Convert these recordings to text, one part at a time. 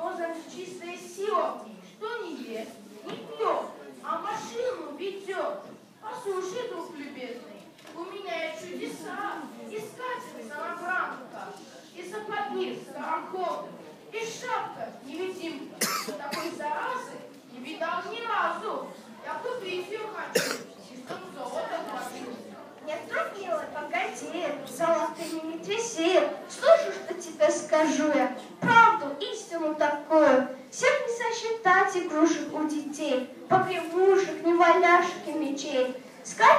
Что за нечистая сила? Что не ест, не пьет, а машину ведет? Послушай, друг любезный, у меня и чудеса, и скатерть самобранка, и сапоги сороковы, и шапка невидимка. Такой заразы не видал ни разу. Я купить ее хочу, чистым золотом хочу. Я строгила, погоди, золото.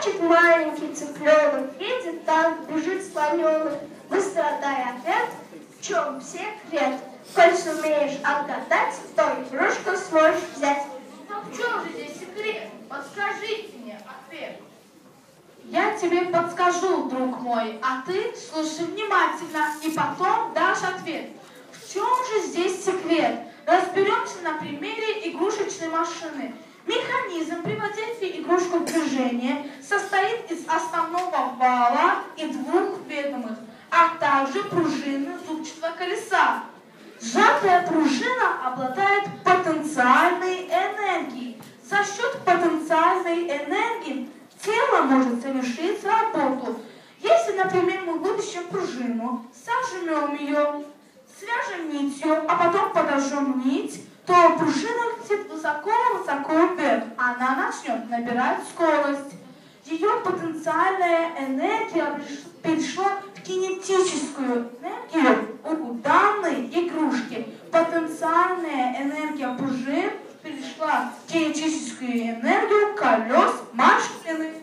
Скачет маленький цыпленок, едет танк, бежит слоненок, выстрадая ответ, в чем секрет? Коль сумеешь отгадать, то игрушку сможешь взять. Но в чем же здесь секрет? Подскажите мне ответ. Я тебе подскажу, друг мой, а ты слушай внимательно и потом дашь ответ. В чем же здесь секрет? Разберемся на примере игрушечной машины. Механизм воздействии игрушку в состоит из основного вала и двух ведомых, а также пружины зубчатого колеса. Сжатая пружина обладает потенциальной энергией. За счет потенциальной энергии тело может совершить работу. Если, например, мы вытащим пружину, сожмем ее, свяжем нитью, а потом подожжем нить, то пружина летит высоко-высоко вверх. Она начнет набирать скорость. Ее потенциальная энергия перешла в кинетическую энергию у данной игрушки. Потенциальная энергия пружин перешла в кинетическую энергию колес машины.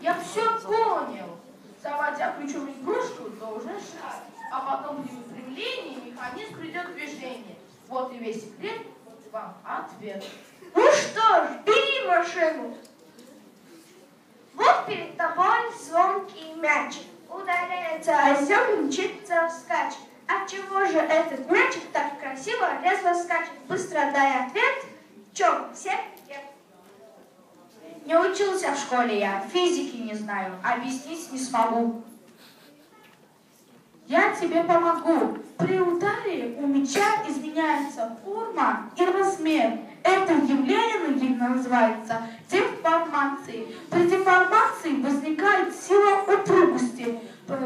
Я все понял. Заводя ключом игрушку, должен шаг. А потом при выпрямлении механизм придет в движение. Вот и весь секрет вам ответ. Ну что ж, бери машину. Вот перед тобой звонкий мяч. Ударяется о землю, мчится вскачь. А чего же этот мячик так красиво, резво скачет? Быстро дай ответ. Чем секрет? Не учился в школе я, физики не знаю, объяснить не смогу. Я тебе помогу. При ударе у мяча изменяется форма и размер. Это явление называется деформацией. При деформации возникает сила упругости,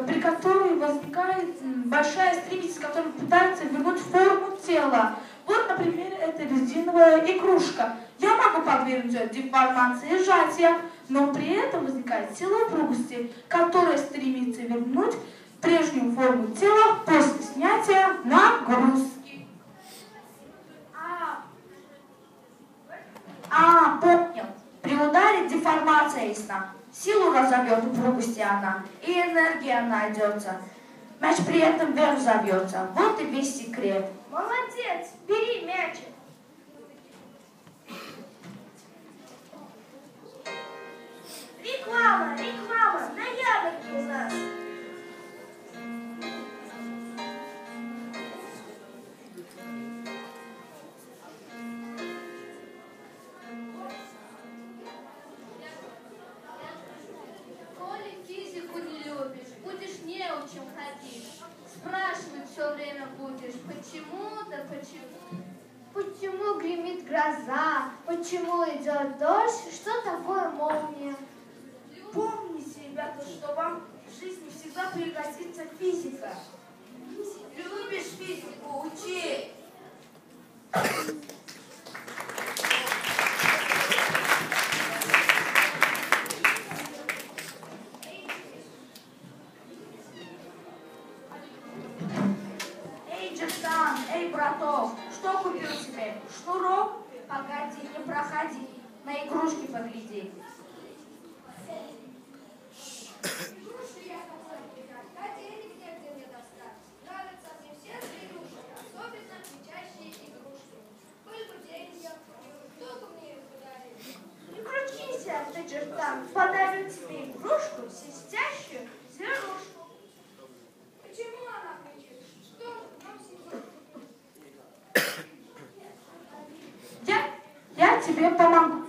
при которой возникает большая стремительность, которая пытается вернуть форму тела. Вот, например, это резиновая игрушка. Я могу подвергнуть деформации и сжатия, но при этом возникает сила упругости, которая стремится вернуть прежнюю форму тела после снятия нагрузки. А, А, понял. При ударе деформация ясна. Разобьет упругости она, и энергия найдется. Мяч при этом вверх забьется. Вот и весь секрет. молодец, бери мячик. Будешь, почему да почему. Почему гремит гроза? Почему идет дождь? Что такое молния? Помните, ребята, что вам в жизни всегда пригодится физика. Любишь физику, учи. Мне их подарил? Не крутися, ты джертан. Подарю тебе игрушку, свистящую зверушку. Почему она кричит? Что нам сидит? Я, я тебе помогу.